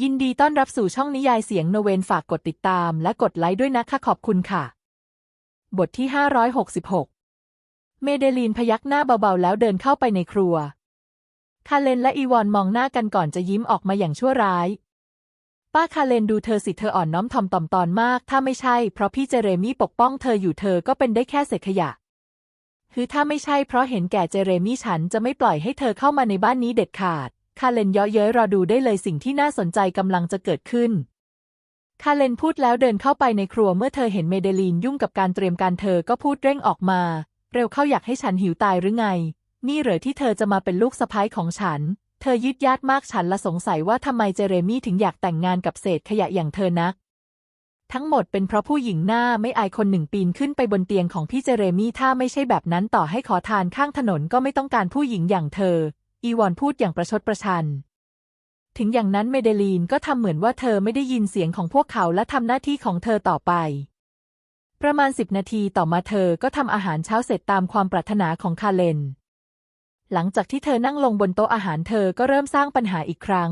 ยินดีต้อนรับสู่ช่องนิยายเสียงโนเวนฝากกดติดตามและกดไลค์ด้วยนะคะขอบคุณค่ะ บทที่ 566 เมเดลีนพยักหน้าเบาๆ แล้วเดินเข้าไปในครัว คาเลนและอีวอนมองหน้ากันก่อนจะยิ้มออกมาอย่างชั่วร้าย ป้าคาเลนดูเธอสิเธออ่อนน้อมถ่อมตอมตอนมาก ถ้าไม่ใช่เพราะพี่เจเรมี่ปกป้องเธออยู่เธอก็เป็นได้แค่เศษขยะ คือถ้าไม่ใช่เพราะเห็นแก่เจเรมี่ฉันจะไม่ปล่อยให้เธอเข้ามาในบ้านนี้เด็ดขาด คาเลนเยาะเย้ยรอดูได้เลยสิ่งที่น่าสนใจกำลังจะเกิดขึ้น คาเลนพูดแล้วเดินเข้าไปในครัวเมื่อเธอเห็นเมเดลีนยุ่งกับการเตรียมการเธอก็พูดเร่งออกมา เร็วเข้าอยากให้ฉันหิวตายหรือไง นี่เหรอที่เธอจะมาเป็นลูกสะใภ้ของฉัน เธอยืดยาดมากฉันละสงสัยว่าทำไมเจเรมี่ถึงอยากแต่งงานกับเศษขยะอย่างเธอนัก ทั้งหมดเป็นเพราะผู้หญิงหน้าไม่อายคนหนึ่งปีนขึ้นไปบนเตียงของพี่เจเรมี่ถ้าไม่ใช่แบบนั้นต่อให้ขอทานข้างถนนก็ไม่ต้องการผู้หญิงอย่างเธอ อีวอนพูดอย่างประชดประชัน ถึงอย่างนั้นเมเดลีนก็ทำเหมือนว่าเธอไม่ได้ยินเสียงของพวกเขาและทำหน้าที่ของเธอต่อไป ประมาณสิบนาทีต่อมาเธอก็ทำอาหารเช้าเสร็จตามความปรารถนาของคาเลน หลังจากที่เธอนั่งลงบนโต๊ะอาหารเธอก็เริ่มสร้างปัญหาอีกครั้ง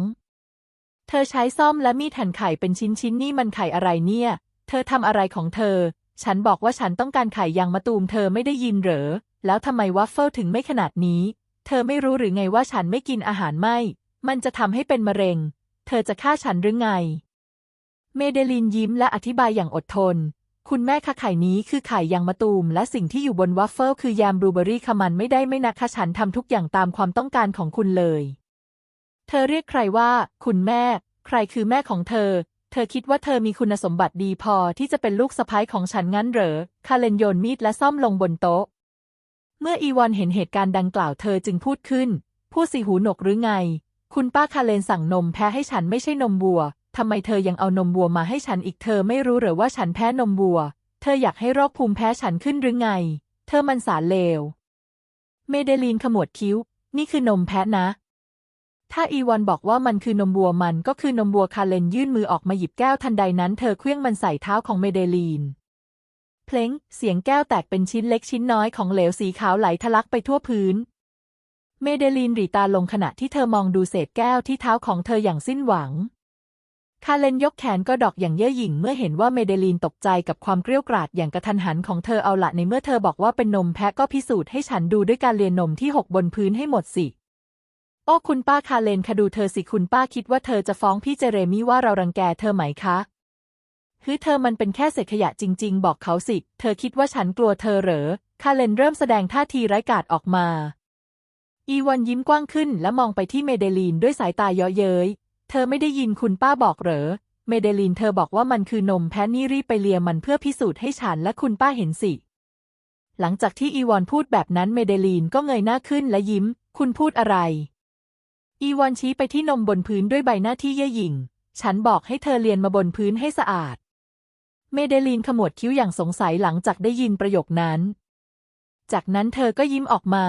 เธอใช้ซ่อมและมีดหั่นไข่เป็นชิ้นๆนี่มันไข่อะไรเนี่ย เธอทำอะไรของเธอ ฉันบอกว่าฉันต้องการไข่ยางมะตูมเธอไม่ได้ยินเหรอ แล้วทำไมวัฟเฟิลถึงไม่ขนาดนี้ เธอไม่รู้หรือไงว่าฉันไม่กินอาหารไม่ มันจะทำให้เป็นมะเร็ง เธอจะฆ่าฉันหรือไง เมเดลินยิ้มและอธิบายอย่างอดทน คุณแม่คะไข่นี้คือไข่ยางมะตูม และสิ่งที่อยู่บนวัฟเฟิลคือยามบลูเบอรี่ค่ะมันไม่ได้ไม่นะคะฉันทำทุกอย่างตามความต้องการของคุณเลย เธอเรียกใครว่า คุณแม่ ใครคือแม่ของเธอ เธอคิดว่าเธอมีคุณสมบัติดีพอที่จะเป็นลูกสะใภ้ของฉันงั้นเหรอ คาเลนโยนมีดและซ่อมลงบนโต๊ะ เมื่ออีวอนเห็นเหตุการณ์ดังกล่าวเธอจึงพูดขึ้นพูดสีหูหนวกหรือไง คุณป้าคาเลนสั่งนมแพ้ให้ฉันไม่ใช่นมวัว ทำไมเธอยังเอานมวัวมาให้ฉันอีกเธอไม่รู้หรือว่าฉันแพ้นมวัว เธออยากให้โรคภูมิแพ้ฉันขึ้นหรือไง เธอมันสารเลว เมเดลีนขมวดคิ้ว นี่คือนมแพะนะ ถ้าอีวอนบอกว่ามันคือนมวัวมันก็คือนมวัวคาเลนยื่นมือออกมาหยิบแก้วทันใดนั้นเธอเคลื่องมันใส่เท้าของเมเดลีน เพลงเสียงแก้วแตกเป็นชิ้นเล็กชิ้นน้อยของเหลวสีขาวไหลทะลักไปทั่วพื้น เมเดลีนหรีตาลงขณะที่เธอมองดูเศษแก้วที่เท้าของเธออย่างสิ้นหวัง คาเลนยกแขนก็ดอกอย่างเย่อหยิ่งเมื่อเห็นว่าเมเดลีนตกใจกับความเกรี้ยวกราดอย่างกระทันหันของเธอเอาละในเมื่อเธอบอกว่าเป็นนมแพะก็พิสูจน์ให้ฉันดูด้วยการเลียนนมที่หกบนพื้นให้หมดสิโอ้คุณป้าคาเลนคะดูเธอสิคุณป้าคิดว่าเธอจะฟ้องพี่เจเรมี่ว่าเรารังแกเธอไหมคะ คือเธอมันเป็นแค่เศษขยะจริง ๆ บอกเขาสิ เธอคิดว่าฉันกลัวเธอเหรอ คาเลนเริ่มแสดงท่าทีไร้กาจออกมา อีวอนยิ้มกว้างขึ้นและมองไปที่เมเดลีนด้วยสายตาเยาะเย้ย เธอไม่ได้ยินคุณป้าบอกเหรอ เมเดลีนเธอบอกว่ามันคือนมแพะนี่รีบไปเลียมันเพื่อพิสูจน์ให้ฉันและคุณป้าเห็นสิ หลังจากที่อีวอนพูดแบบนั้นเมเดลีนก็เงยหน้าขึ้นและยิ้ม คุณพูดอะไร อีวอนชี้ไปที่นมบนพื้นด้วยใบหน้าที่เย่อหยิ่ง ฉันบอกให้เธอเลียนมาบนพื้นให้สะอาด เมเดลีนขมวดคิ้วอย่างสงสัยหลังจากได้ยินประโยคนั้น จากนั้นเธอก็ยิ้มออกมา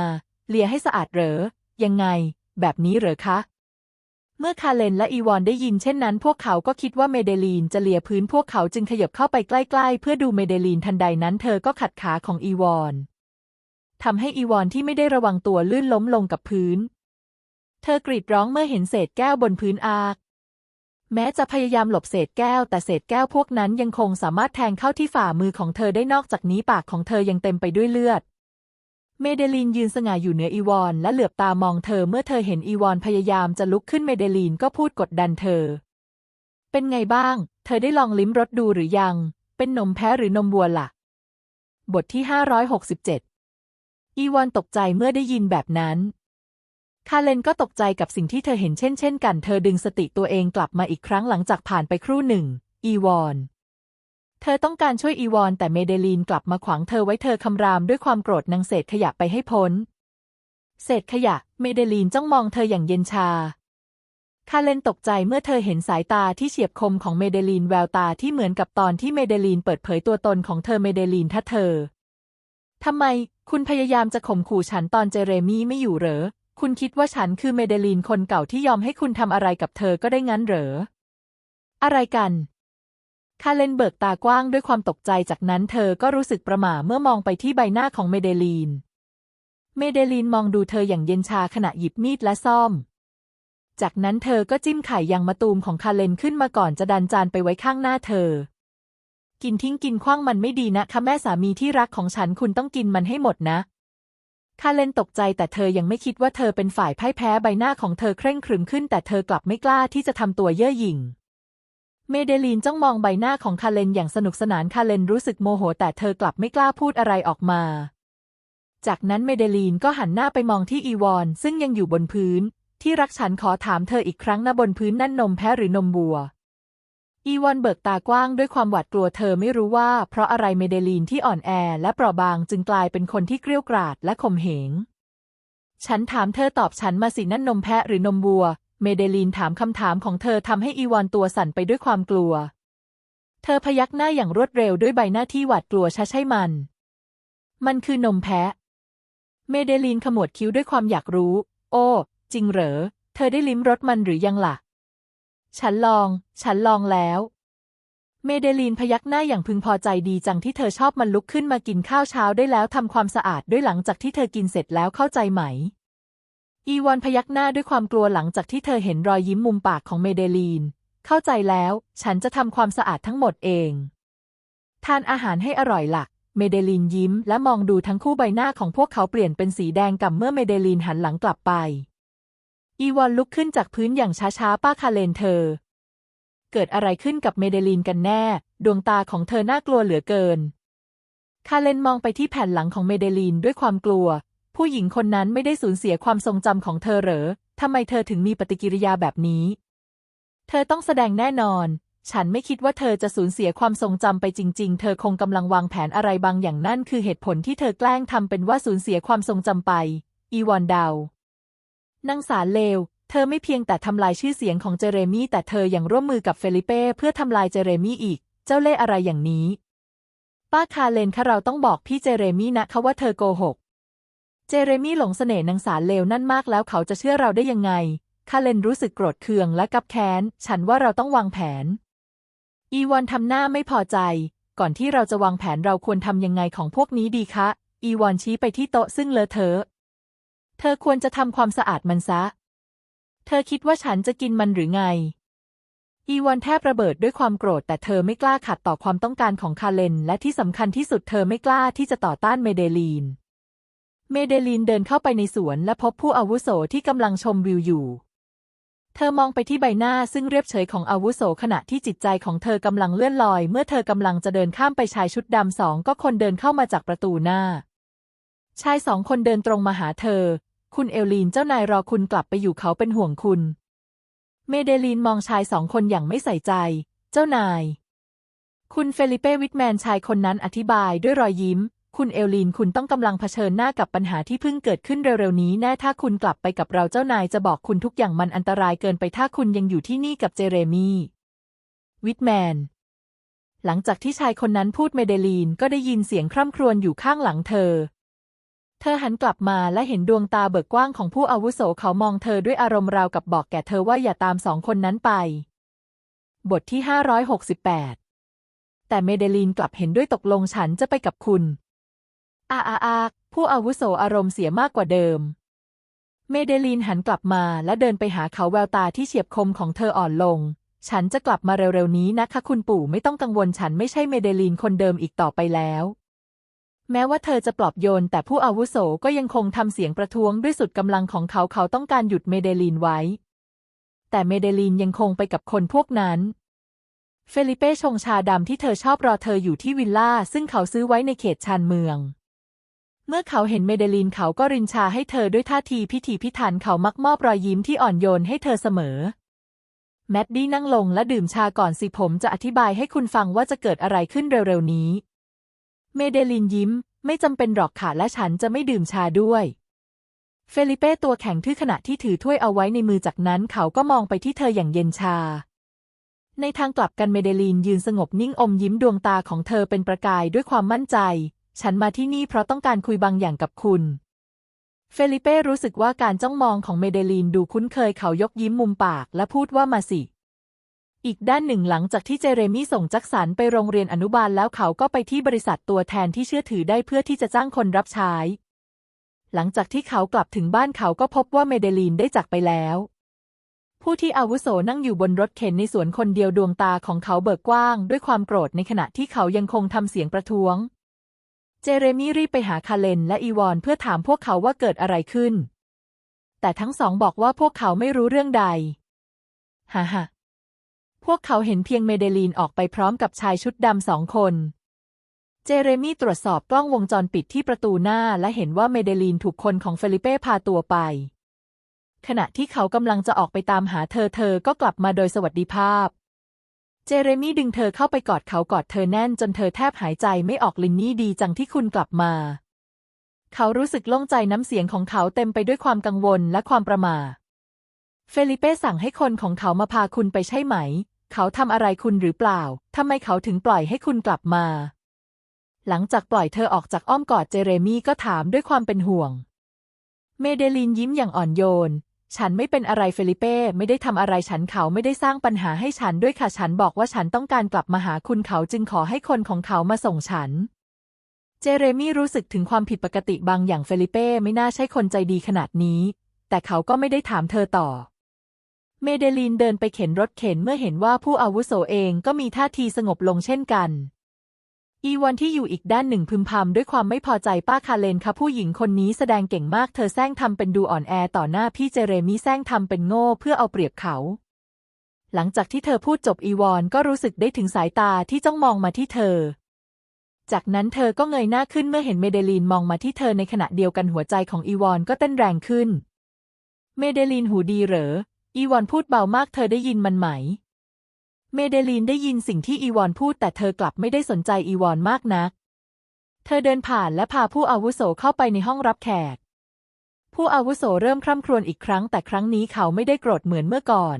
เลียให้สะอาดเหรอ ยังไง แบบนี้เหรอคะ เมื่อคาเลนและอีวอนได้ยินเช่นนั้น พวกเขาก็คิดว่าเมเดลีนจะเลียพื้นพวกเขาจึงขยับเข้าไปใกล้ๆ เพื่อดูเมเดลีนทันใดนั้น เธอก็ขัดขาของอีวอนทำให้อีวอนที่ไม่ได้ระวังตัวลื่นล้มลงกับพื้น เธอกรีดร้องเมื่อเห็นเศษแก้วบนพื้นอาก แม้จะพยายามหลบเศษแก้ว แต่เศษแก้วพวกนั้นยังคงสามารถแทงเข้าที่ฝ่ามือของเธอได้นอกจากนี้ปากของเธอยังเต็มไปด้วยเลือด เมเดลีนยืนสง่าอยู่เหนืออีวอนและเหลือบตามองเธอเมื่อเธอเห็นอีวอนพยายามจะลุกขึ้นเมเดลีนก็พูดกดดันเธอ เป็นไงบ้าง เธอได้ลองลิ้มรสดูหรือยัง เป็นนมแพ้หรือนมวัวล่ะ บทที่ 567 อีวอนตกใจเมื่อได้ยินแบบนั้น คาเลนก็ตกใจกับสิ่งที่เธอเห็นเช่นเช่นกัน เธอดึงสติตัวเองกลับมาอีกครั้งหลังจากผ่านไปครู่หนึ่ง อีวอน เธอต้องการช่วยอีวอนแต่เมเดลีนกลับมาขวางเธอไว้เธอคำรามด้วยความโกรธนางเศษขยะไปให้พ้น เศษขยะ เมเดลีนจ้องมองเธออย่างเย็นชา คาเลนตกใจเมื่อเธอเห็นสายตาที่เฉียบคมของเมเดลีนแววตาที่เหมือนกับตอนที่เมเดลีนเปิดเผยตัวตนของเธอเมเดลีนถ้าเธอทำไม คุณพยายามจะข่มขู่ฉันตอนเจเรมี่ไม่อยู่เหรอ คุณคิดว่าฉันคือเมเดลีนคนเก่าที่ยอมให้คุณทำอะไรกับเธอก็ได้งั้นเหรอ อะไรกัน คาเลนเบิกตากว้างด้วยความตกใจจากนั้นเธอก็รู้สึกประหม่าเมื่อมองไปที่ใบหน้าของเมเดลีน เมเดลีนมองดูเธออย่างเย็นชาขณะหยิบมีดและซ่อม จากนั้นเธอก็จิ้มไข่ยางมะตูมของคาเลนขึ้นมาก่อนจะดันจานไปไว้ข้างหน้าเธอ กินทิ้งกินขว้างมันไม่ดีนะคะแม่สามีที่รักของฉันคุณต้องกินมันให้หมดนะ คาเลนตกใจแต่เธอยังไม่คิดว่าเธอเป็นฝ่ายพ่ายแพ้ใบหน้าของเธอเคร่งครึมขึ้น แต่เธอกลับไม่กล้าที่จะทำตัวเย่อหยิ่ง เมเดลีนจ้องมองใบหน้าของคาเลนอย่างสนุกสนานคาเลนรู้สึกโมโห แต่เธอกลับไม่กล้าพูดอะไรออกมา จากนั้นเมเดลีนก็หันหน้าไปมองที่อีวอน ซึ่งยังอยู่บนพื้น ที่รักฉันขอถามเธออีกครั้งนะบนพื้นนั่นนมแพะหรือนมวัว อีวอนเบิกตากว้างด้วยความหวาดกลัวเธอไม่รู้ว่า เพราะอะไรเมเดลีนที่อ่อนแอและเปราะบางจึงกลายเป็นคนที่เกรี้ยวกราดและข่มเหง ฉันถามเธอตอบฉันมาสินั่นนมแพะหรือนมวัว เมเดลีนถามคำถามของเธอทำให้อีวอนตัวสั่นไปด้วยความกลัว เธอพยักหน้าอย่างรวดเร็วด้วยใบหน้าที่หวาดกลัวชะใช่มัน มันคือนมแพะ เมเดลีนขมวดคิ้วด้วยความอยากรู้ โอ้ จริงเหรอ เธอได้ลิ้มรสมันหรือยังล่ะ ฉันลอง ฉันลองแล้ว เมเดลีนพยักหน้าอย่างพึงพอใจดีจังที่เธอชอบมันลุกขึ้นมากินข้าวเช้าได้แล้วทำความสะอาดด้วยหลังจากที่เธอกินเสร็จแล้วเข้าใจไหม อีวอนพยักหน้าด้วยความกลัวหลังจากที่เธอเห็นรอยยิ้มมุมปากของเมเดลีน เข้าใจแล้ว ฉันจะทำความสะอาดทั้งหมดเอง ทานอาหารให้อร่อยละ่ะเมเดลีนยิ้มและมองดูทั้งคู่ใบหน้าของพวกเขาเปลี่ยนเป็นสีแดงก่ำเมื่อเมเดลีนหันหลังกลับไป อีวอนลุกขึ้นจากพื้นอย่างช้าๆ ป้าคาเลนเธอ เกิดอะไรขึ้นกับเมเดลีนกันแน่ ดวงตาของเธอน่ากลัวเหลือเกิน คาเลนมองไปที่แผ่นหลังของเมเดลีนด้วยความกลัว ผู้หญิงคนนั้นไม่ได้สูญเสียความทรงจำของเธอเหรอทำไมเธอถึงมีปฏิกิริยาแบบนี้ เธอต้องแสดงแน่นอน ฉันไม่คิดว่าเธอจะสูญเสียความทรงจำไปจริง ๆ เธอคงกำลังวางแผนอะไรบางอย่างนั่นคือเหตุผลที่เธอแกล้งทำเป็นว่าสูญเสียความทรงจำไป อีวอนดาว นางสารเลว เธอไม่เพียงแต่ทำลายชื่อเสียงของเจเรมี่แต่เธอยังร่วมมือกับเฟลิเป้เพื่อทำลายเจเรมี่อีก เจ้าเล่ห์อะไรอย่างนี้ ป้าคาเลนคะเราต้องบอกพี่เจเรมี่นะคะว่าเธอโกหก เจเรมี่หลงเสน่ห์นางสารเลวนั่นมากแล้วเขาจะเชื่อเราได้ยังไง คาเลนรู้สึกโกรธเคืองและกับแค้น ฉันว่าเราต้องวางแผน อีวอนทำหน้าไม่พอใจ ก่อนที่เราจะวางแผนเราควรทำยังไงของพวกนี้ดีคะ อีวอนชี้ไปที่โต๊ะซึ่งเลอะเทอะ เธอควรจะทำความสะอาดมันซะ เธอคิดว่าฉันจะกินมันหรือไง อีวอนแทบระเบิดด้วยความโกรธ แต่เธอไม่กล้าขัดต่อความต้องการของคาเลน และที่สำคัญที่สุดเธอไม่กล้าที่จะต่อต้านเมเดลีน เมเดลีนเดินเข้าไปในสวนและพบผู้อาวุโสที่กำลังชมวิวอยู่ เธอมองไปที่ใบหน้าซึ่งเรียบเฉยของอาวุโสขณะที่จิตใจของเธอกำลังเลื่อนลอย เมื่อเธอกำลังจะเดินข้ามไปชายชุดดำสองก็คนเดินเข้ามาจากประตูหน้าชายสองคนเดินตรงมาหาเธอ คุณเอลลีนเจ้านายรอคุณกลับไปอยู่เขาเป็นห่วงคุณ เมเดลีนมองชายสองคนอย่างไม่ใส่ใจ เจ้านาย คุณเฟลิเป้วิทแมนชายคนนั้นอธิบายด้วยรอยยิ้ม คุณเอลลีนคุณต้องกำลังเผชิญหน้ากับปัญหาที่เพิ่งเกิดขึ้นเร็วๆนี้แน่ถ้าคุณกลับไปกับเราเจ้านายจะบอกคุณทุกอย่างมันอันตรายเกินไปถ้าคุณยังอยู่ที่นี่กับเจเรมีวิทแมนหลังจากที่ชายคนนั้นพูดเมเดลีนก็ได้ยินเสียงคร่ำครวญอยู่ข้างหลังเธอ เธอหันกลับมาและเห็นดวงตาเบิกกว้างของผู้อาวุโสเขามองเธอด้วยอารมณ์ราวกับบอกแก่เธอว่าอย่าตามสองคนนั้นไป บทที่ 568 แต่เมเดลีนกลับเห็นด้วยตกลงฉันจะไปกับคุณ อาอาอาผู้อาวุโสอารมณ์เสียมากกว่าเดิม เมเดลีนหันกลับมาและเดินไปหาเขาแววตาที่เฉียบคมของเธออ่อนลง ฉันจะกลับมาเร็วๆนี้นะคะคุณปู่ไม่ต้องกังวลฉันไม่ใช่เมเดลีนคนเดิมอีกต่อไปแล้ว แม้ว่าเธอจะปลอบโยนแต่ผู้อาวุโสก็ยังคงทำเสียงประท้วงด้วยสุดกำลังของเขาเขาต้องการหยุดเมเดลีนไว้ แต่เมเดลีนยังคงไปกับคนพวกนั้น เฟลิเป้ชงชาดำที่เธอชอบรอเธออยู่ที่วิลล่าซึ่งเขาซื้อไว้ในเขตชานเมือง เมื่อเขาเห็นเมเดลีนเขาก็รินชาให้เธอด้วยท่าทีพิถีพิถันเขามักมอบรอยยิ้มที่อ่อนโยนให้เธอเสมอ แมดดี้นั่งลงและดื่มชาก่อนสิผมจะอธิบายให้คุณฟังว่าจะเกิดอะไรขึ้นเร็วๆนี้ เมเดลินยิ้ม ไม่จำเป็นหรอกค่ะและฉันจะไม่ดื่มชาด้วย เฟลิเป้ตัวแข็งทื่อขณะที่ถือถ้วยเอาไว้ในมือจากนั้นเขาก็มองไปที่เธออย่างเย็นชา ในทางกลับกันเมเดลีนยืนสงบนิ่งอมยิ้มดวงตาของเธอเป็นประกายด้วยความมั่นใจ ฉันมาที่นี่เพราะต้องการคุยบางอย่างกับคุณ เฟลิเป้รู้สึกว่าการจ้องมองของเมเดลีนดูคุ้นเคยเขายกยิ้มมุมปากและพูดว่ามาสิ อีกด้านหนึ่งหลังจากที่เจเรมี่ส่งจ็คสันไปโรงเรียนอนุบาลแล้วเขาก็ไปที่บริษัทตัวแทนที่เชื่อถือได้เพื่อที่จะจ้างคนรับใช้ หลังจากที่เขากลับถึงบ้านเขาก็พบว่าเมเดลีนได้จากไปแล้ว ผู้ที่อาวุโสนั่งอยู่บนรถเข็นในสวนคนเดียวดวงตาของเขาเบิกกว้าง ด้วยความโกรธในขณะที่เขายังคงทำเสียงประท้วง เจเรมี่รีบไปหาคาเลนและอีวอนเพื่อถามพวกเขาว่าเกิดอะไรขึ้น แต่ทั้งสองบอกว่าพวกเขาไม่รู้เรื่องใด ฮ่าฮ่า พวกเขาเห็นเพียงเมเดลีนออกไปพร้อมกับชายชุดดำสองคน เจเรมี่ตรวจสอบกล้องวงจรปิดที่ประตูหน้าและเห็นว่าเมเดลีนถูกคนของเฟลิเป้พาตัวไป ขณะที่เขากำลังจะออกไปตามหาเธอเธอก็กลับมาโดยสวัสดิภาพ เจเรมี่ดึงเธอเข้าไปกอดเขากอดเธอแน่นจนเธอแทบหายใจไม่ออกลินนี่ดีจังที่คุณกลับมา เขารู้สึกโล่งใจน้ำเสียงของเขาเต็มไปด้วยความกังวลและความประหม่าเฟลิเป้สั่งให้คนของเขามาพาคุณไปใช่ไหม เขาทำอะไรคุณหรือเปล่า ทำไมเขาถึงปล่อยให้คุณกลับมา หลังจากปล่อยเธอออกจากอ้อมกอดเจเรมี่ก็ถามด้วยความเป็นห่วง เมเดลินยิ้มอย่างอ่อนโยน ฉันไม่เป็นอะไรเฟลิเป้ไม่ได้ทำอะไรฉันเขาไม่ได้สร้างปัญหาให้ฉันด้วยค่ะฉันบอกว่าฉันต้องการกลับมาหาคุณเขาจึงขอให้คนของเขามาส่งฉัน เจเรมี่รู้สึกถึงความผิดปกติบางอย่างเฟลิเป้ไม่น่าใช่คนใจดีขนาดนี้ แต่เขาก็ไม่ได้ถามเธอต่อ เมเดลีนเดินไปเข็นรถเข็นเมื่อเห็นว่าผู้อาวุโสเองก็มีท่าทีสงบลงเช่นกัน อีวันที่อยู่อีกด้านหนึ่งพึมพำด้วยความไม่พอใจป้าคาเลนค่ะผู้หญิงคนนี้แสดงเก่งมากเธอแซงทำเป็นดูอ่อนแอต่อหน้าพี่เจเรมีแซงทำเป็นโง่เพื่อเอาเปรียบเขา หลังจากที่เธอพูดจบอีวอนก็รู้สึกได้ถึงสายตาที่จ้องมองมาที่เธอ จากนั้นเธอก็เงยหน้าขึ้นเมื่อเห็นเมเดลีนมองมาที่เธอในขณะเดียวกันหัวใจของอีวอนก็เต้นแรงขึ้น เมเดลีนหูดีเหรอ อีวอนพูดเบามากเธอได้ยินมันไหม เมเดลีนได้ยินสิ่งที่อีวอนพูดแต่เธอกลับไม่ได้สนใจอีวอนมากนัก เธอเดินผ่านและพาผู้อาวุโสเข้าไปในห้องรับแขก ผู้อาวุโสเริ่มคร่ำครวญอีกครั้งแต่ครั้งนี้เขาไม่ได้โกรธเหมือนเมื่อก่อน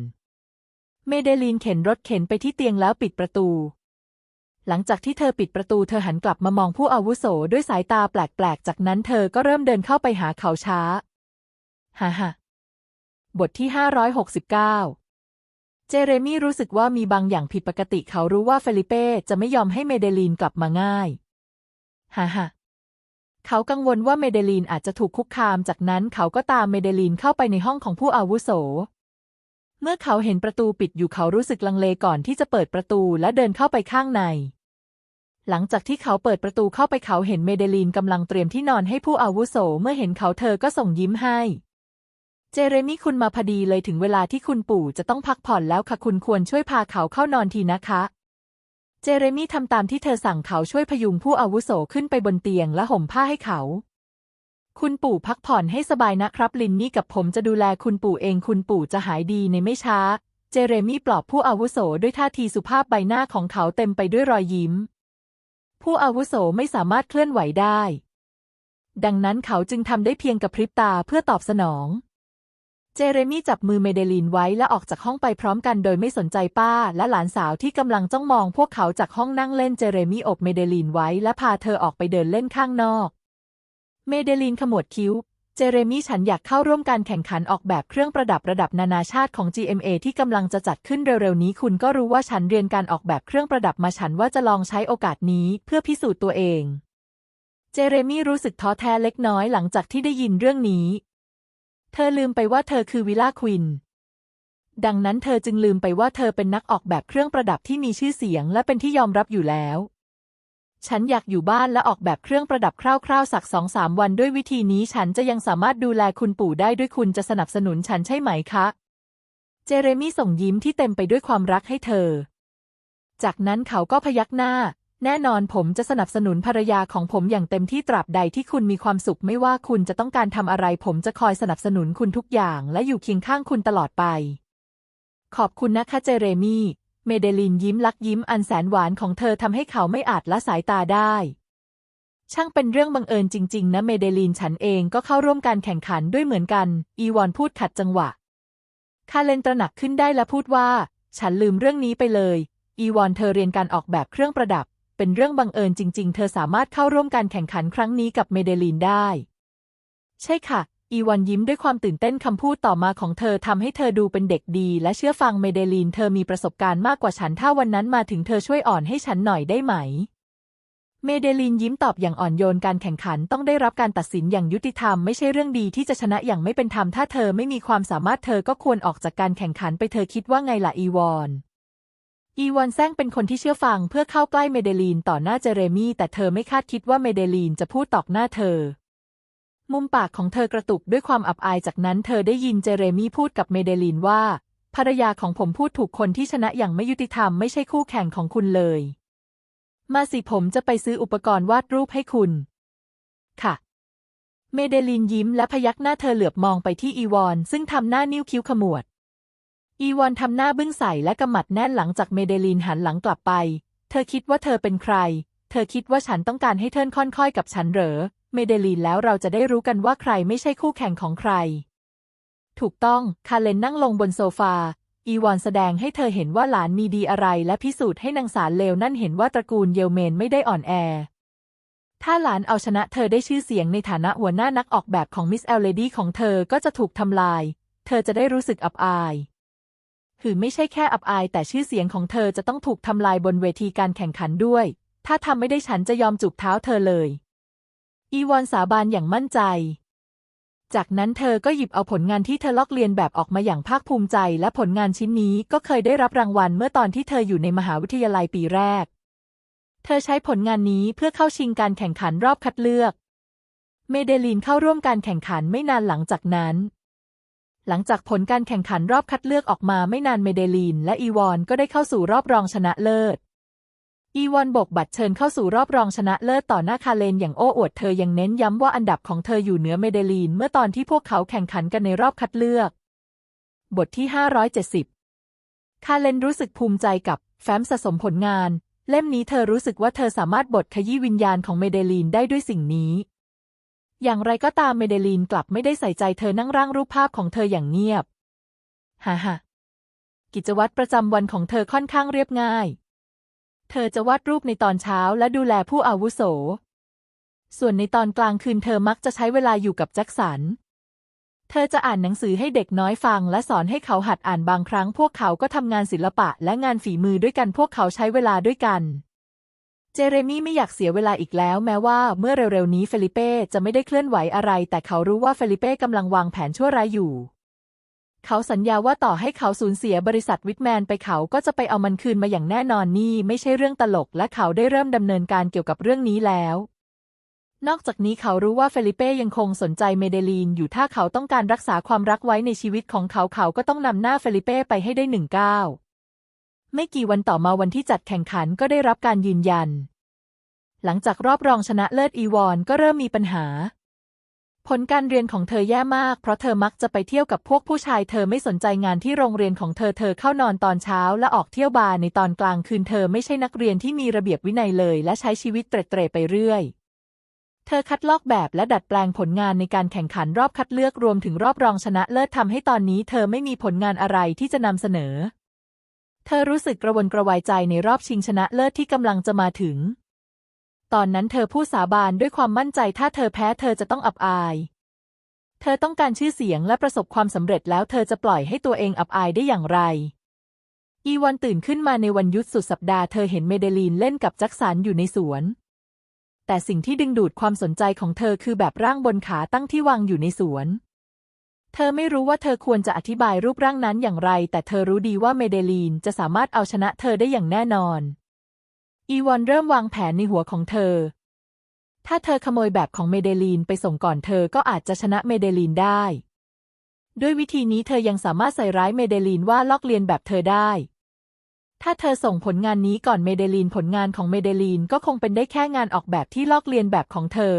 เมเดลีนเข็นรถเข็นไปที่เตียงแล้วปิดประตู หลังจากที่เธอปิดประตูเธอหันกลับมามองผู้อาวุโสด้วยสายตาแปลกๆ จากนั้นเธอก็เริ่มเดินเข้าไปหาเขาช้า ฮ่าฮ่า บทที่ 569 เจเรมี่รู้สึกว่ามีบางอย่างผิดปกติเขารู้ว่าเฟลิเป้จะไม่ยอมให้เมเดลีนกลับมาง่ายฮ่าฮ่าเขากังวลว่าเมเดลีนอาจจะถูกคุกคาม จากนั้นเขาก็ตามเมเดลีนเข้าไปในห้องของผู้อาวุโส เมื่อเขาเห็นประตูปิดอยู่เขารู้สึกลังเลก่อนที่จะเปิดประตูและเดินเข้าไปข้างใน หลังจากที่เขาเปิดประตูเข้าไปเขาเห็นเมเดลีนกำลังเตรียมที่นอนให้ผู้อาวุโส เมื่อเห็นเขาเธอก็ส่งยิ้มให้ เจเรมี่คุณมาพอดีเลยถึงเวลาที่คุณปู่จะต้องพักผ่อนแล้วค่ะคุณควรช่วยพาเขาเข้านอนทีนะคะ เจเรมี่ทำตามที่เธอสั่งเขาช่วยพยุงผู้อาวุโสขึ้นไปบนเตียงและห่มผ้าให้เขา คุณปู่พักผ่อนให้สบายนะครับลินนี่กับผมจะดูแลคุณปู่เองคุณปู่จะหายดีในไม่ช้า เจเรมี่ปลอบผู้อาวุโสด้วยท่าทีสุภาพใบหน้าของเขาเต็มไปด้วยรอยยิ้ม ผู้อาวุโสไม่สามารถเคลื่อนไหวได้ ดังนั้นเขาจึงทำได้เพียงกับพริบตาเพื่อตอบสนอง เจเรมี่จับมือเมเดลีนไว้และออกจากห้องไปพร้อมกันโดยไม่สนใจป้าและหลานสาวที่กำลังจ้องมองพวกเขาจากห้องนั่งเล่นเจเรมี่อบเมเดลีนไว้และพาเธอออกไปเดินเล่นข้างนอก เมเดลีนขมวดคิ้ว เจเรมี่ฉันอยากเข้าร่วมการแข่งขันออกแบบเครื่องประดับระดับนานาชาติของ GMA ที่กำลังจะจัดขึ้นเร็วๆนี้ คุณก็รู้ว่าฉันเรียนการออกแบบเครื่องประดับมาฉันว่าจะลองใช้โอกาสนี้เพื่อพิสูจน์ตัวเอง เจเรมี่รู้สึกท้อแท้เล็กน้อยหลังจากที่ได้ยินเรื่องนี้ เธอลืมไปว่าเธอคือวิลล่าควิน ดังนั้นเธอจึงลืมไปว่าเธอเป็นนักออกแบบเครื่องประดับที่มีชื่อเสียงและเป็นที่ยอมรับอยู่แล้ว ฉันอยากอยู่บ้านและออกแบบเครื่องประดับคร่าวๆ สักสองสามวันด้วยวิธีนี้ฉันจะยังสามารถดูแลคุณปู่ได้ด้วยคุณจะสนับสนุนฉันใช่ไหมคะ เจเรมี่ส่งยิ้มที่เต็มไปด้วยความรักให้เธอ จากนั้นเขาก็พยักหน้า แน่นอนผมจะสนับสนุนภรรยาของผมอย่างเต็มที่ตราบใดที่คุณมีความสุขไม่ว่าคุณจะต้องการทำอะไร ผมจะคอยสนับสนุนคุณทุกอย่าง และอยู่เคียงข้างคุณตลอดไป ขอบคุณนะคะเจเรมี่ เมเดลินยิ้มลักยิ้มอันแสนหวานของเธอทำให้เขาไม่อาจละสายตาได้ ช่างเป็นเรื่องบังเอิญจริง ๆ นะเมเดลินฉันเองก็เข้าร่วมการแข่งขันด้วยเหมือนกัน อีวอนพูดขัดจังหวะคาเลนตระหนักขึ้นได้และพูดว่า ฉันลืมเรื่องนี้ไปเลย อีวอนเธอเรียนการออกแบบเครื่องประดับ เป็นเรื่องบังเอิญจริง ๆ เธอสามารถเข้าร่วมการแข่งขันครั้งนี้กับเมเดลินได้ ใช่ค่ะ อีวอนยิ้มด้วยความตื่นเต้นคำพูดต่อมาของเธอทำให้เธอดูเป็นเด็กดี และเชื่อฟังเมเดลิน เธอมีประสบการณ์มากกว่าฉันถ้าวันนั้นมาถึงเธอช่วยอ่อนให้ฉันหน่อยได้ไหม เมเดลินยิ้มตอบอย่างอ่อนโยนการแข่งขันต้องได้รับการตัดสินอย่างยุติธรรมไม่ใช่เรื่องดีที่จะชนะอย่างไม่เป็นธรรมถ้าเธอไม่มีความสามารถเธอก็ควรออกจากการแข่งขันไปเธอคิดว่าไงล่ะอีวอน อีวอนแซงเป็นคนที่เชื่อฟังเพื่อเข้าใกล้เมเดลีนต่อหน้าเจเรมี่แต่เธอไม่คาดคิดว่าเมเดลีนจะพูดตอกหน้าเธอ มุมปากของเธอกระตุกด้วยความอับอายจากนั้นเธอได้ยินเจเรมี่พูดกับเมเดลีนว่า ภรรยาของผมพูดถูกคนที่ชนะอย่างไม่ยุติธรรมไม่ใช่คู่แข่งของคุณเลย มาสิผมจะไปซื้ออุปกรณ์วาดรูปให้คุณ ค่ะ เมเดลินยิ้มและพยักหน้าเธอเหลือบมองไปที่อีวอน ซึ่งทำหน้านิ้วคิ้วขมวด อีวอนทำหน้าบึ้งใส่และกำมัดแน่นหลังจากเมเดลินหันหลังกลับไป เธอคิดว่าเธอเป็นใคร เธอคิดว่าฉันต้องการให้เทินค่อนค่อยกับฉันเหรอ เมเดลินแล้วเราจะได้รู้กันว่าใครไม่ใช่คู่แข่งของใคร ถูกต้อง คาเลนนั่งลงบนโซฟา อีวอนแสดงให้เธอเห็นว่าหลานมีดีอะไรและพิสูจน์ให้นางสารเลวนั่นเห็นว่าตระกูลเยลเมนไม่ได้อ่อนแอ ถ้าหลานเอาชนะเธอได้ชื่อเสียงในฐานะหัวหน้านักออกแบบของมิสเอลเลดี้ของเธอก็จะถูกทำลาย เธอจะได้รู้สึกอับอาย หือไม่ใช่แค่อับอาย แต่ชื่อเสียงของเธอจะต้องถูกทำลายบนเวทีการแข่งขันด้วย ถ้าทำไม่ได้ฉันจะยอมจูบเท้าเธอเลย อีวอนสาบานอย่างมั่นใจ จากนั้นเธอก็หยิบเอาผลงานที่เธอลอกเลียนแบบออกมาอย่างภาคภูมิใจ และผลงานชิ้นนี้ก็เคยได้รับรางวัลเมื่อตอนที่เธออยู่ในมหาวิทยาลัยปีแรก เธอใช้ผลงานนี้เพื่อเข้าชิงการแข่งขันรอบคัดเลือก เมเดลีนเข้าร่วมการแข่งขันไม่นานหลังจากนั้น หลังจากผลการแข่งขันรอบคัดเลือกออกมาไม่นานเมเดลีนและอีวอนก็ได้เข้าสู่รอบรองชนะเลิศ อีวอนบกบัตรเชิญเข้าสู่รอบรองชนะเลิศต่อหน้าคาเลนอย่างโอ้อวดเธอยังเน้นย้ำว่าอันดับของเธออยู่เหนือเมเดลีนเมื่อตอนที่พวกเขาแข่งขันกันในรอบคัดเลือก บทที่ 570 คาเลนรู้สึกภูมิใจกับแฟ้มสะสมผลงาน เล่มนี้เธอรู้สึกว่าเธอสามารถบดขยี้วิญญาณของเมเดลีนได้ด้วยสิ่งนี้ อย่างไรก็ตามเมเดลีนกลับไม่ได้ใส่ใจเธอนั่งร่างรูปภาพของเธออย่างเงียบ ฮ่าฮ่ากิจวัตรประจำวันของเธอค่อนข้างเรียบง่าย เธอจะวาดรูปในตอนเช้าและดูแลผู้อาวุโส ส่วนในตอนกลางคืนเธอมักจะใช้เวลาอยู่กับแจ็คสัน เธอจะอ่านหนังสือให้เด็กน้อยฟังและสอนให้เขาหัดอ่านบางครั้ง พวกเขาก็ทำงานศิลปะและงานฝีมือด้วยกันพวกเขาใช้เวลาด้วยกัน เจเรมี่ไม่อยากเสียเวลาอีกแล้วแม้ว่าเมื่อเร็วๆนี้เฟลิเป้จะไม่ได้เคลื่อนไหวอะไร แต่เขารู้ว่าเฟลิเป้กำลังวางแผนชั่วร้ายอยู่ เขาสัญญาว่าต่อให้เขาสูญเสียบริษัทวิทแมนไปเขาก็จะไปเอามันคืนมาอย่างแน่นอนนี่ไม่ใช่เรื่องตลก และเขาได้เริ่มดำเนินการเกี่ยวกับเรื่องนี้แล้ว นอกจากนี้เขารู้ว่าเฟลิเป้ยังคงสนใจเมเดลีนอยู่ถ้าเขาต้องการรักษาความรักไว้ในชีวิตของเขาเขาก็ต้องนำหน้าเฟลิเป้ไปให้ได้หนึ่งก้าว ไม่กี่วันต่อมาวันที่จัดแข่งขันก็ได้รับการยืนยัน หลังจากรอบรองชนะเลิศอีวอนก็เริ่มมีปัญหา ผลการเรียนของเธอแย่มาก เพราะเธอมักจะไปเที่ยวกับพวกผู้ชาย เธอไม่สนใจงานที่โรงเรียนของเธอ เธอเข้านอนตอนเช้า และออกเที่ยวบาร์ในตอนกลางคืน เธอไม่ใช่นักเรียนที่มีระเบียบวินัยเลย และใช้ชีวิตเตร็ดๆไปเรื่อยเธอคัดลอกแบบและดัดแปลงผลงานในการแข่งขันรอบคัดเลือกรวมถึงรอบรองชนะเลิศทำให้ตอนนี้เธอไม่มีผลงานอะไรที่จะนำเสนอ เธอรู้สึกกระวนกระวายใจในรอบชิงชนะเลิศที่กำลังจะมาถึง ตอนนั้นเธอพูดสาบานด้วยความมั่นใจถ้าเธอแพ้เธอจะต้องอับอาย เธอต้องการชื่อเสียงและประสบความสำเร็จแล้วเธอจะปล่อยให้ตัวเองอับอายได้อย่างไร อีวันตื่นขึ้นมาในวันหยุดสุดสัปดาห์เธอเห็นเมเดลีนเล่นกับแจ็คสันอยู่ในสวน แต่สิ่งที่ดึงดูดความสนใจของเธอคือแบบร่างบนขาตั้งที่วางอยู่ในสวน เธอไม่รู้ว่าเธอควรจะอธิบายรูปร่างนั้นอย่างไร แต่เธอรู้ดีว่าเมเดลีนจะสามารถเอาชนะเธอได้อย่างแน่นอน อีวอนเริ่มวางแผนในหัวของเธอ ถ้าเธอขโมยแบบของเมเดลีนไปส่งก่อนเธอก็อาจจะชนะเมเดลีนได้ ด้วยวิธีนี้เธอยังสามารถใส่ร้ายเมเดลีนว่าลอกเลียนแบบเธอได้ ถ้าเธอส่งผลงานนี้ก่อนเมเดลีนผลงานของเมเดลีนก็คงเป็นได้แค่งานออกแบบที่ลอกเลียนแบบของเธอ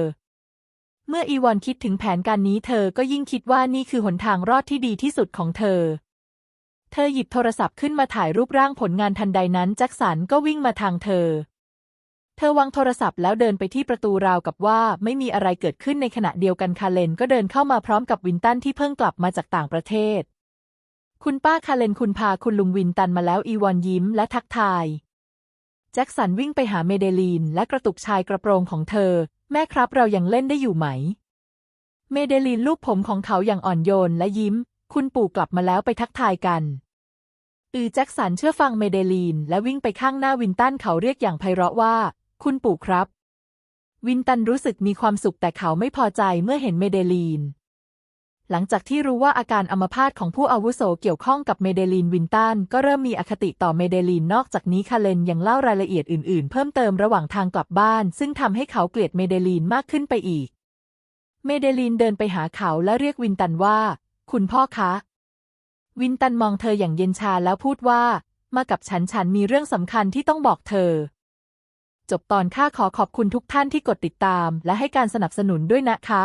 เมื่ออีวอนคิดถึงแผนการนี้เธอก็ยิ่งคิดว่านี่คือหนทางรอดที่ดีที่สุดของเธอ เธอหยิบโทรศัพท์ขึ้นมาถ่ายรูปร่างผลงานทันใดนั้นแจ็คสันก็วิ่งมาทางเธอ เธอวางโทรศัพท์แล้วเดินไปที่ประตูราวกับว่าไม่มีอะไรเกิดขึ้นในขณะเดียวกันคาเลนก็เดินเข้ามาพร้อมกับวินตันที่เพิ่งกลับมาจากต่างประเทศ คุณป้าคาเลนคุณพาคุณลุงวินตันมาแล้วอีวอนยิ้มและทักทาย แจ็คสันวิ่งไปหาเมเดลีนและกระตุกชายกระโปรงของเธอ แม่ครับเรายังเล่นได้อยู่ไหม เมเดลีนลูบผมของเขาอย่างอ่อนโยนและยิ้ม คุณปู่กลับมาแล้วไปทักทายกัน อือแจ็คสันเชื่อฟังเมเดลีน และวิ่งไปข้างหน้าวินตันเขาเรียกอย่างไพเราะว่า คุณปู่ครับ วินตันรู้สึกมีความสุขแต่เขาไม่พอใจเมื่อเห็นเมเดลีน หลังจากที่รู้ว่าอาการอัมพาตของผู้อาวุโสเกี่ยวข้องกับเมเดลีนวินตันก็เริ่มมีอคติต่อเมเดลีนนอกจากนี้คาเลนยังเล่ารายละเอียดอื่นๆ เพิ่มเติมระหว่างทางกลับบ้าน ซึ่งทำให้เขาเกลียดเมเดลีนมากขึ้นไปอีก เมเดลีนเดินไปหาเขาและเรียกวินตันว่า คุณพ่อคะ วินตันมองเธออย่างเย็นชาแล้วพูดว่า มากับฉันฉันมีเรื่องสำคัญที่ต้องบอกเธอจบตอนค่าขอขอบคุณทุกท่านที่กดติดตาม และให้การสนับสนุนด้วยนะคะ